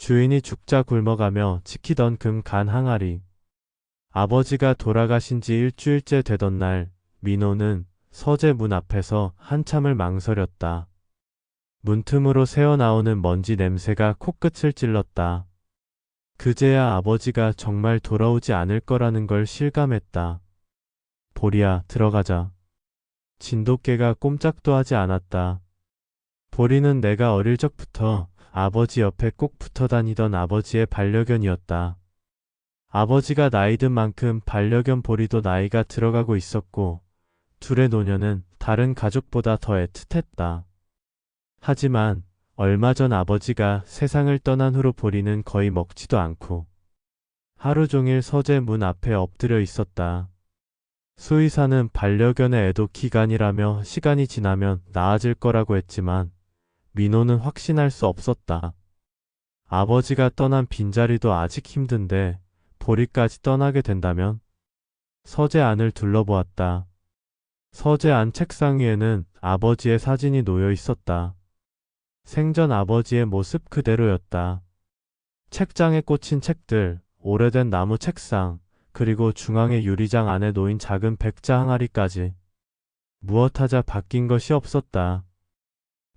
주인이 죽자 굶어가며 지키던 금 간 항아리. 아버지가 돌아가신 지 일주일째 되던 날, 민호는 서재 문 앞에서 한참을 망설였다. 문틈으로 새어나오는 먼지 냄새가 코끝을 찔렀다. 그제야 아버지가 정말 돌아오지 않을 거라는 걸 실감했다. 보리야, 들어가자. 진돗개가 꼼짝도 하지 않았다. 보리는 내가 어릴 적부터 아버지 옆에 꼭 붙어 다니던 아버지의 반려견이었다. 아버지가 나이 든 만큼 반려견 보리도 나이가 들어가고 있었고, 둘의 노년은 다른 가족보다 더 애틋했다. 하지만 얼마 전 아버지가 세상을 떠난 후로 보리는 거의 먹지도 않고 하루 종일 서재 문 앞에 엎드려 있었다. 수의사는 반려견의 애도 기간이라며 시간이 지나면 나아질 거라고 했지만 민호는 확신할 수 없었다. 아버지가 떠난 빈자리도 아직 힘든데 보리까지 떠나게 된다면 서재 안을 둘러보았다. 서재 안 책상 위에는 아버지의 사진이 놓여 있었다. 생전 아버지의 모습 그대로였다. 책장에 꽂힌 책들, 오래된 나무 책상, 그리고 중앙의 유리장 안에 놓인 작은 백자 항아리까지. 무엇하자 바뀐 것이 없었다.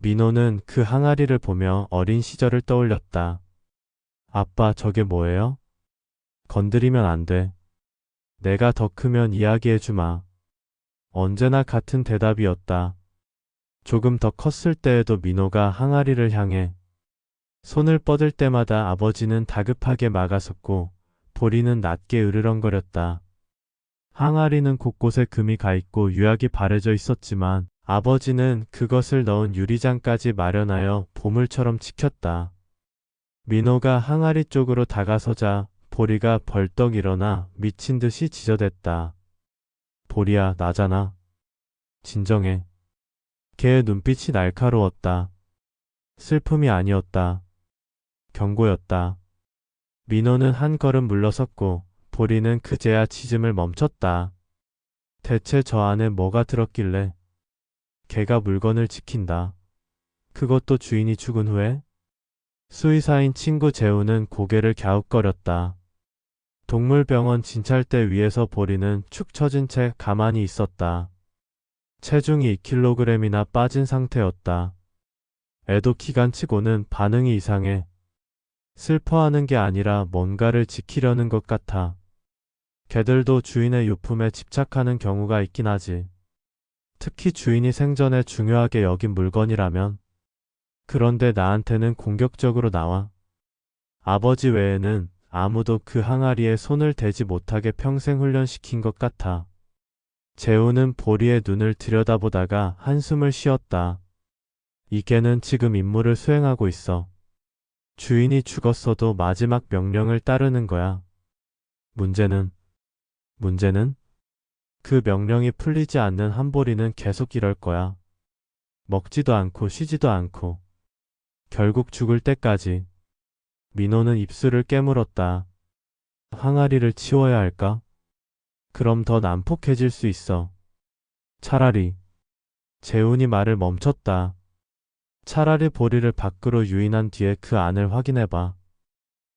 민호는 그 항아리를 보며 어린 시절을 떠올렸다. 아빠, 저게 뭐예요? 건드리면 안 돼. 내가 더 크면 이야기해 주마. 언제나 같은 대답이었다. 조금 더 컸을 때에도 민호가 항아리를 향해 손을 뻗을 때마다 아버지는 다급하게 막아섰고 보리는 낮게 으르렁거렸다. 항아리는 곳곳에 금이 가 있고 유약이 바래져 있었지만 아버지는 그것을 넣은 유리장까지 마련하여 보물처럼 지켰다. 민호가 항아리 쪽으로 다가서자 보리가 벌떡 일어나 미친 듯이 지저댔다. 보리야, 나잖아. 진정해. 걔의 눈빛이 날카로웠다. 슬픔이 아니었다. 경고였다. 민호는 한 걸음 물러섰고 보리는 그제야 치즘을 멈췄다. 대체 저 안에 뭐가 들었길래 걔가 물건을 지킨다. 그것도 주인이 죽은 후에? 수의사인 친구 재우는 고개를 갸웃거렸다. 동물병원 진찰대 위에서 보리는 축 처진 채 가만히 있었다. 체중이 2kg이나 빠진 상태였다. 애도 기간 치고는 반응이 이상해. 슬퍼하는 게 아니라 뭔가를 지키려는 것 같아. 개들도 주인의 유품에 집착하는 경우가 있긴 하지. 특히 주인이 생전에 중요하게 여긴 물건이라면. 그런데 나한테는 공격적으로 나와. 아버지 외에는 아무도 그 항아리에 손을 대지 못하게 평생 훈련시킨 것 같아. 재우는 보리의 눈을 들여다보다가 한숨을 쉬었다. 이 개는 지금 임무를 수행하고 있어. 주인이 죽었어도 마지막 명령을 따르는 거야. 문제는, 문제는? 그 명령이 풀리지 않는 한보리는 계속 이럴 거야. 먹지도 않고 쉬지도 않고. 결국 죽을 때까지. 민호는 입술을 깨물었다. 항아리를 치워야 할까? 그럼 더 난폭해질 수 있어. 차라리. 재훈이 말을 멈췄다. 차라리 보리를 밖으로 유인한 뒤에 그 안을 확인해봐.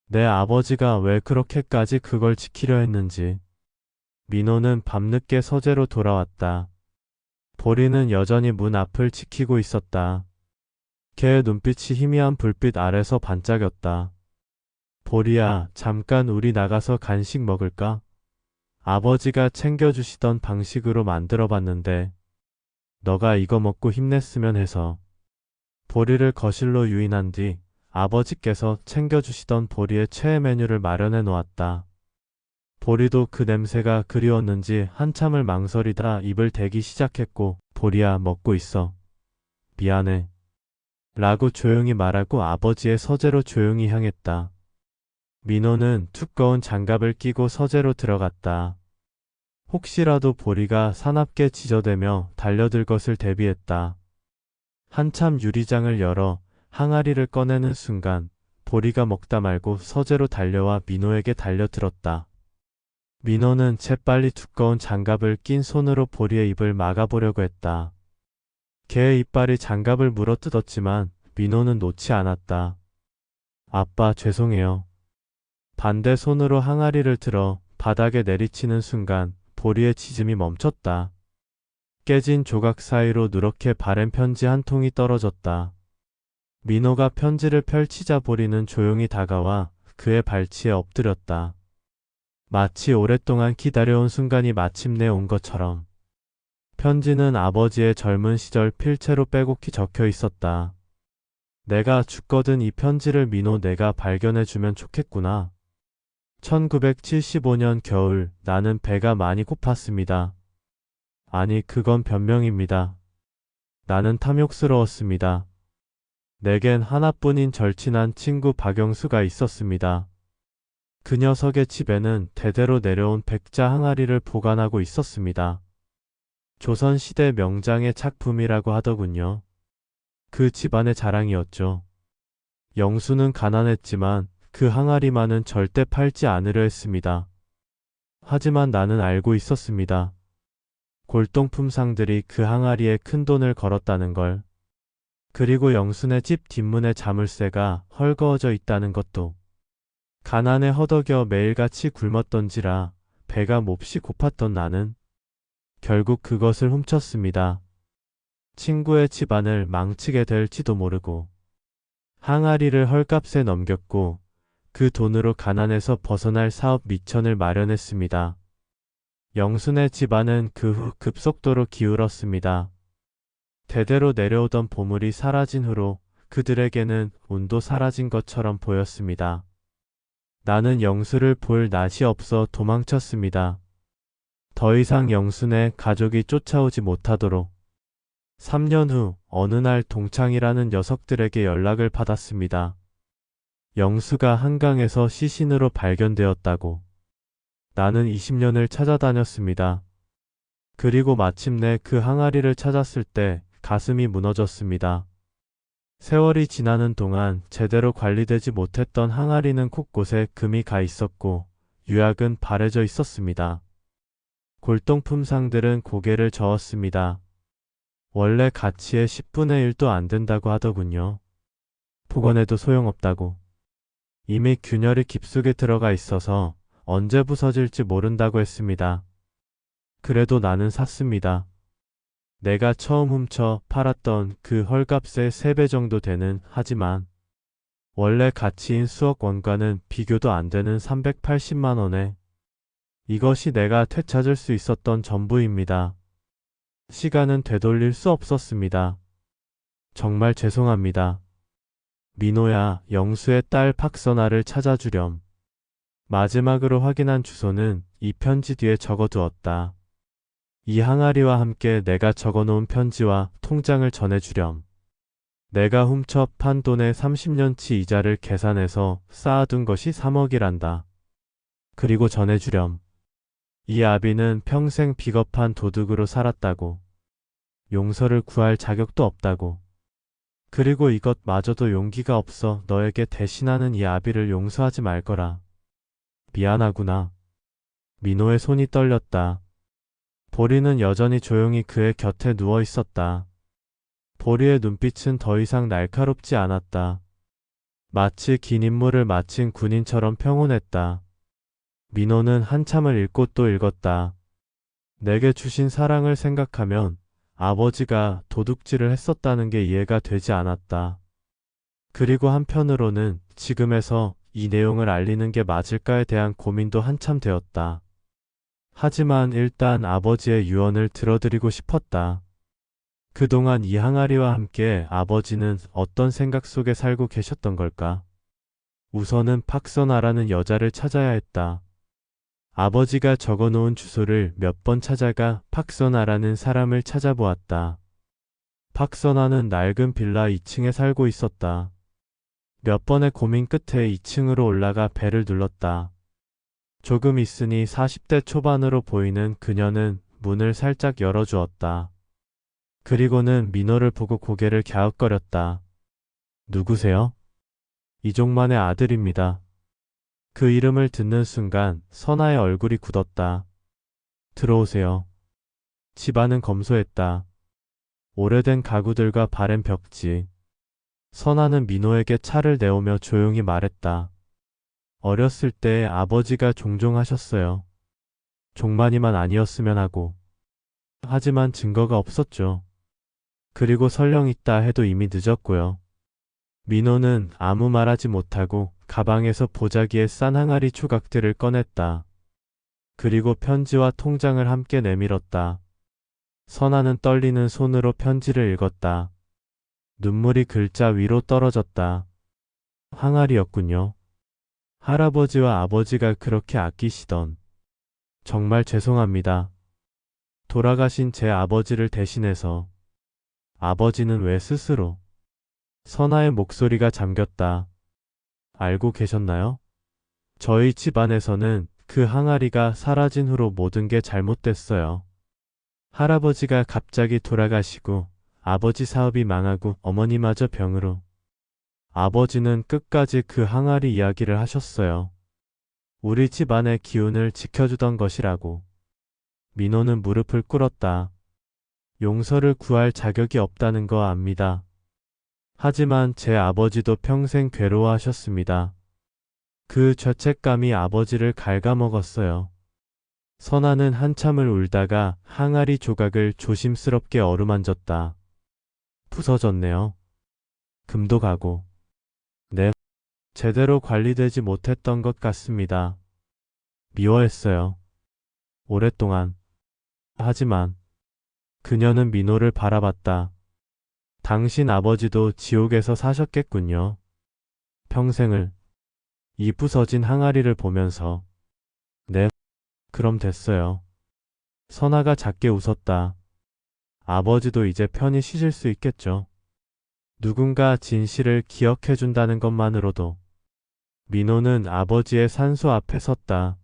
내 아버지가 왜 그렇게까지 그걸 지키려 했는지. 민호는 밤늦게 서재로 돌아왔다. 보리는 여전히 문 앞을 지키고 있었다. 걔의 눈빛이 희미한 불빛 아래서 반짝였다. 보리야, 잠깐 우리 나가서 간식 먹을까? 아버지가 챙겨주시던 방식으로 만들어 봤는데, 너가 이거 먹고 힘냈으면 해서. 보리를 거실로 유인한 뒤 아버지께서 챙겨주시던 보리의 최애 메뉴를 마련해 놓았다. 보리도 그 냄새가 그리웠는지 한참을 망설이다 입을 대기 시작했고, 보리야, 먹고 있어. 미안해. 라고 조용히 말하고 아버지의 서재로 조용히 향했다. 민호는 두꺼운 장갑을 끼고 서재로 들어갔다. 혹시라도 보리가 사납게 지저대며 달려들 것을 대비했다. 한참 유리장을 열어 항아리를 꺼내는 순간 보리가 먹다 말고 서재로 달려와 민호에게 달려들었다. 민호는 재빨리 두꺼운 장갑을 낀 손으로 보리의 입을 막아보려고 했다. 개의 이빨이 장갑을 물어뜯었지만 민호는 놓지 않았다. 아빠 죄송해요. 반대 손으로 항아리를 들어 바닥에 내리치는 순간 보리의 지짐이 멈췄다. 깨진 조각 사이로 누렇게 바랜 편지 한 통이 떨어졌다. 민호가 편지를 펼치자 보리는 조용히 다가와 그의 발치에 엎드렸다. 마치 오랫동안 기다려온 순간이 마침내 온 것처럼. 편지는 아버지의 젊은 시절 필체로 빼곡히 적혀 있었다. 내가 죽거든 이 편지를 민호 내가 발견해주면 좋겠구나. 1975년 겨울 나는 배가 많이 고팠습니다. 아니 그건 변명입니다. 나는 탐욕스러웠습니다. 내겐 하나뿐인 절친한 친구 박영수가 있었습니다. 그 녀석의 집에는 대대로 내려온 백자 항아리를 보관하고 있었습니다. 조선시대 명장의 작품이라고 하더군요. 그 집안의 자랑이었죠. 영수는 가난했지만 그 항아리만은 절대 팔지 않으려 했습니다. 하지만 나는 알고 있었습니다. 골동품상들이 그 항아리에 큰 돈을 걸었다는 걸. 그리고 영순의 집 뒷문에 자물쇠가 헐거워져 있다는 것도. 가난에 허덕여 매일같이 굶었던지라 배가 몹시 고팠던 나는 결국 그것을 훔쳤습니다. 친구의 집안을 망치게 될지도 모르고 항아리를 헐값에 넘겼고 그 돈으로 가난에서 벗어날 사업 미천을 마련했습니다. 영순의 집안은 그 후 급속도로 기울었습니다. 대대로 내려오던 보물이 사라진 후로 그들에게는 운도 사라진 것처럼 보였습니다. 나는 영수를 볼 낯이 없어 도망쳤습니다. 더 이상 영순의 가족이 쫓아오지 못하도록 3년 후 어느 날 동창이라는 녀석들에게 연락을 받았습니다. 영수가 한강에서 시신으로 발견되었다고. 나는 20년을 찾아다녔습니다. 그리고 마침내 그 항아리를 찾았을 때 가슴이 무너졌습니다. 세월이 지나는 동안 제대로 관리되지 못했던 항아리는 곳곳에 금이 가 있었고 유약은 바래져 있었습니다. 골동품상들은 고개를 저었습니다. 원래 가치의 10분의 1도 안 된다고 하더군요. 복원해도 소용없다고. 이미 균열이 깊숙이 들어가 있어서 언제 부서질지 모른다고 했습니다. 그래도 나는 샀습니다. 내가 처음 훔쳐 팔았던 그 헐값의 3배 정도 되는 하지만 원래 가치인 수억 원과는 비교도 안 되는 380만 원에 이것이 내가 되찾을 수 있었던 전부입니다. 시간은 되돌릴 수 없었습니다. 정말 죄송합니다. 민호야, 영수의 딸 박선아를 찾아주렴. 마지막으로 확인한 주소는 이 편지 뒤에 적어두었다. 이 항아리와 함께 내가 적어놓은 편지와 통장을 전해주렴. 내가 훔쳐 판 돈의 30년치 이자를 계산해서 쌓아둔 것이 3억이란다. 그리고 전해주렴. 이 아비는 평생 비겁한 도둑으로 살았다고. 용서를 구할 자격도 없다고. 그리고 이것마저도 용기가 없어 너에게 대신하는 이 아비를 용서하지 말 거라. 미안하구나. 민호의 손이 떨렸다. 보리는 여전히 조용히 그의 곁에 누워 있었다. 보리의 눈빛은 더 이상 날카롭지 않았다. 마치 긴 임무를 마친 군인처럼 평온했다. 민호는 한참을 읽고 또 읽었다. 내게 주신 사랑을 생각하면 아버지가 도둑질을 했었다는 게 이해가 되지 않았다. 그리고 한편으로는 지금에서 이 내용을 알리는 게 맞을까에 대한 고민도 한참 되었다. 하지만 일단 아버지의 유언을 들어드리고 싶었다. 그동안 이 항아리와 함께 아버지는 어떤 생각 속에 살고 계셨던 걸까? 우선은 팍선아라는 여자를 찾아야 했다. 아버지가 적어놓은 주소를 몇 번 찾아가 팍선아라는 사람을 찾아보았다. 팍선아는 낡은 빌라 2층에 살고 있었다. 몇 번의 고민 끝에 2층으로 올라가 배를 눌렀다. 조금 있으니 40대 초반으로 보이는 그녀는 문을 살짝 열어주었다. 그리고는 민호를 보고 고개를 갸웃거렸다. 누구세요? 이종만의 아들입니다. 그 이름을 듣는 순간 선아의 얼굴이 굳었다. 들어오세요. 집안은 검소했다. 오래된 가구들과 바랜 벽지. 선아는 민호에게 차를 내오며 조용히 말했다. 어렸을 때 아버지가 종종 하셨어요. 종만이만 아니었으면 하고. 하지만 증거가 없었죠. 그리고 설령 있다 해도 이미 늦었고요. 민호는 아무 말하지 못하고 가방에서 보자기에 싼 항아리 조각들을 꺼냈다. 그리고 편지와 통장을 함께 내밀었다. 선아는 떨리는 손으로 편지를 읽었다. 눈물이 글자 위로 떨어졌다. 항아리였군요. 할아버지와 아버지가 그렇게 아끼시던. 정말 죄송합니다. 돌아가신 제 아버지를 대신해서. 아버지는 왜 스스로. 선아의 목소리가 잠겼다. 알고 계셨나요? 저희 집안에서는 그 항아리가 사라진 후로 모든 게 잘못됐어요. 할아버지가 갑자기 돌아가시고 아버지 사업이 망하고 어머니마저 병으로. 아버지는 끝까지 그 항아리 이야기를 하셨어요. 우리 집안의 기운을 지켜주던 것이라고. 민호는 무릎을 꿇었다. 용서를 구할 자격이 없다는 거 압니다. 하지만 제 아버지도 평생 괴로워하셨습니다. 그 죄책감이 아버지를 갉아먹었어요. 선아는 한참을 울다가 항아리 조각을 조심스럽게 어루만졌다. 부서졌네요. 금도 가고. 네. 제대로 관리되지 못했던 것 같습니다. 미워했어요. 오랫동안. 하지만 그녀는 민호를 바라봤다. 당신 아버지도 지옥에서 사셨겠군요. 평생을 이 부서진 항아리를 보면서 네, 그럼 됐어요. 선아가 작게 웃었다. 아버지도 이제 편히 쉬실 수 있겠죠. 누군가 진실을 기억해 준다는 것만으로도 민호는 아버지의 산소 앞에 섰다.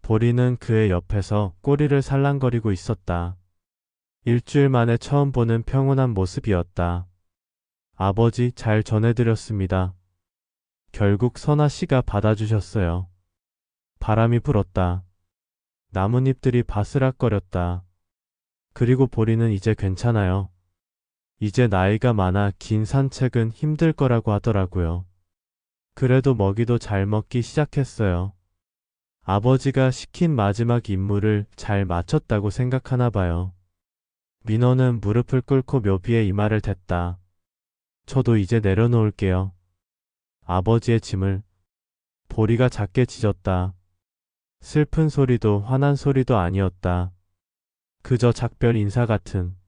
보리는 그의 옆에서 꼬리를 살랑거리고 있었다. 일주일 만에 처음 보는 평온한 모습이었다. 아버지 잘 전해드렸습니다. 결국 선아 씨가 받아주셨어요. 바람이 불었다. 나뭇잎들이 바스락거렸다. 그리고 보리는 이제 괜찮아요. 이제 나이가 많아 긴 산책은 힘들 거라고 하더라고요. 그래도 먹이도 잘 먹기 시작했어요. 아버지가 시킨 마지막 임무를 잘 마쳤다고 생각하나 봐요. 민호는 무릎을 꿇고 묘비에 이마를 댔다. 저도 이제 내려놓을게요. 아버지의 짐을 보리가 작게 짖었다. 슬픈 소리도 화난 소리도 아니었다. 그저 작별 인사 같은.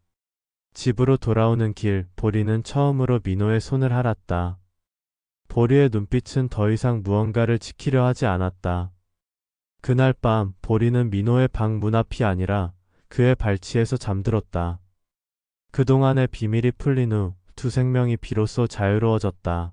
집으로 돌아오는 길 보리는 처음으로 민호의 손을 할았다. 보리의 눈빛은 더 이상 무언가를 지키려 하지 않았다. 그날 밤 보리는 민호의 방 문 앞이 아니라 그의 발치에서 잠들었다. 그동안의 비밀이 풀린 후 두 생명이 비로소 자유로워졌다.